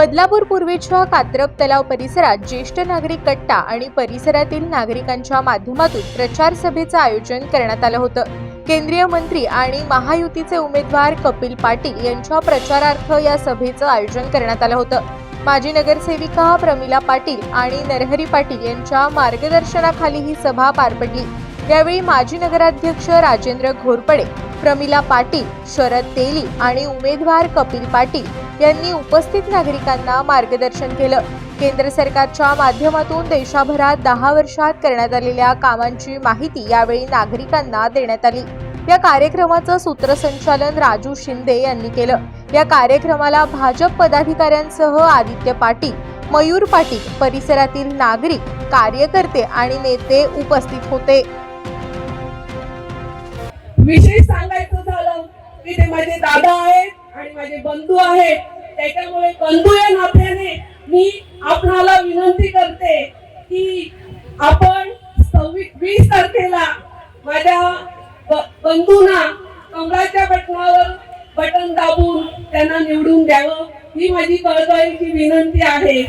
बदलापूर पूर्वेच्या कात्रप तलाव परिसरात ज्येष्ठ नागरिक कट्टा आणि परिसरातील नागरिकांच्या माध्यमातून प्रचार सभेचं आयोजन करण्यात आलं होतं. केंद्रीय मंत्री आणि महायुतीचे उमेदवार कपिल पाटील यांच्या प्रचारार्थ या सभेचं आयोजन करण्यात आलं होतं. माजी नगरसेविका प्रमिला पाटील आणि नरहरी पाटील यांच्या मार्गदर्शनाखाली ही सभा पार पडली. यावेळी माजी नगराध्यक्ष राजेंद्र घोरपडे प्रमिला पाटील शरद तेली आणि उमेदवार कपिल पाटील यांनी उपस्थित नागरिकांना मार्गदर्शन केलं. केंद्र सरकारच्या माध्यमातून देशाभरात दहा वर्षात करण्यात आलेल्या कामांची माहिती यावेळी नागरिकांना देण्यात आली. या कार्यक्रमाचं सूत्रसंचालन राजू शिंदे यांनी केलं. या कार्यक्रमाला भाजप पदाधिकाऱ्यांसह आदित्य पाटील मयूर पाटील परिसरातील नागरिक कार्यकर्ते आणि नेते उपस्थित होते. विशेष सांगायचं झालं की ते माझे दादा आहेत आणि माझे बंधू आहेत. त्याच्यामुळे बंधू या नात्याने मी आपणाला विनंती करते की आपण सव्वीस वीस तारखेला माझ्या ब- बंधूंना कमळाच्या बटनावर बटन दाबून त्यांना निवडून द्यावं ही माझी कळकळीची विनंती आहे.